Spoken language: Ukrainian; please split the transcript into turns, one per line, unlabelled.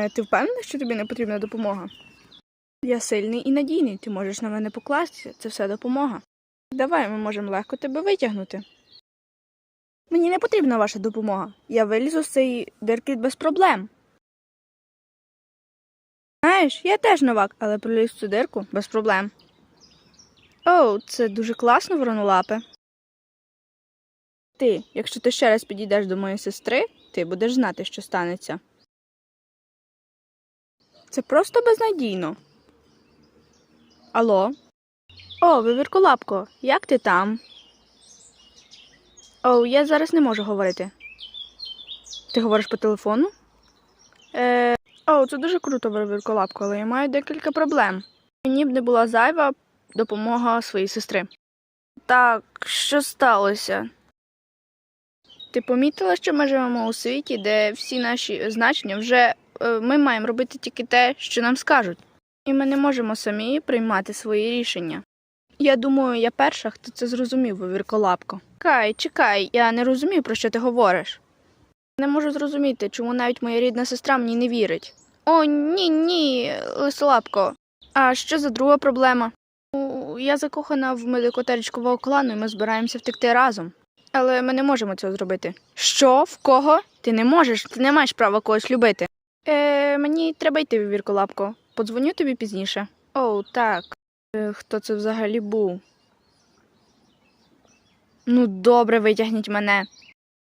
Е, ти впевнена, що тобі не потрібна допомога? Я сильний і надійний, ти можеш на мене покластися, це все допомога. Давай, ми можемо легко тебе витягнути. Мені не потрібна ваша допомога. Я вилізу з цієї дирки без проблем. Знаєш, я теж новак, але проліз цю дирку без проблем. Оу, це дуже класно, воронолапе. Ти, якщо ти ще раз підійдеш до моєї сестри, ти будеш знати, що станеться. Це просто безнадійно. Алло? О, вивірколапко, як ти там? Оу, я зараз не можу говорити. Ти говориш по телефону? Е, Оу, це дуже круто, вивірколапко, але я маю декілька проблем. Мені б не була зайва допомога своїй сестри. Так, що сталося? Ти помітила, що ми живемо у світі, де всі наші значення вже ми маємо робити тільки те, що нам скажуть, і ми не можемо самі приймати свої рішення. Я думаю, я перша, хто це зрозумів, вивірколапко. Чекай, чекай, я не розумію, про що ти говориш. Не можу зрозуміти, чому навіть моя рідна сестра мені не вірить. О, ні, ні, лисолапко. А що за друга проблема? Я закохана в миликотеречкового клану, і ми збираємося втекти разом. Але ми не можемо цього зробити. Що? В кого? Ти не можеш, ти не маєш права когось любити. Е, мені треба йти, вірколапко. Подзвоню тобі пізніше. Оу, так. Е, хто це взагалі був? Ну, добре, витягніть мене.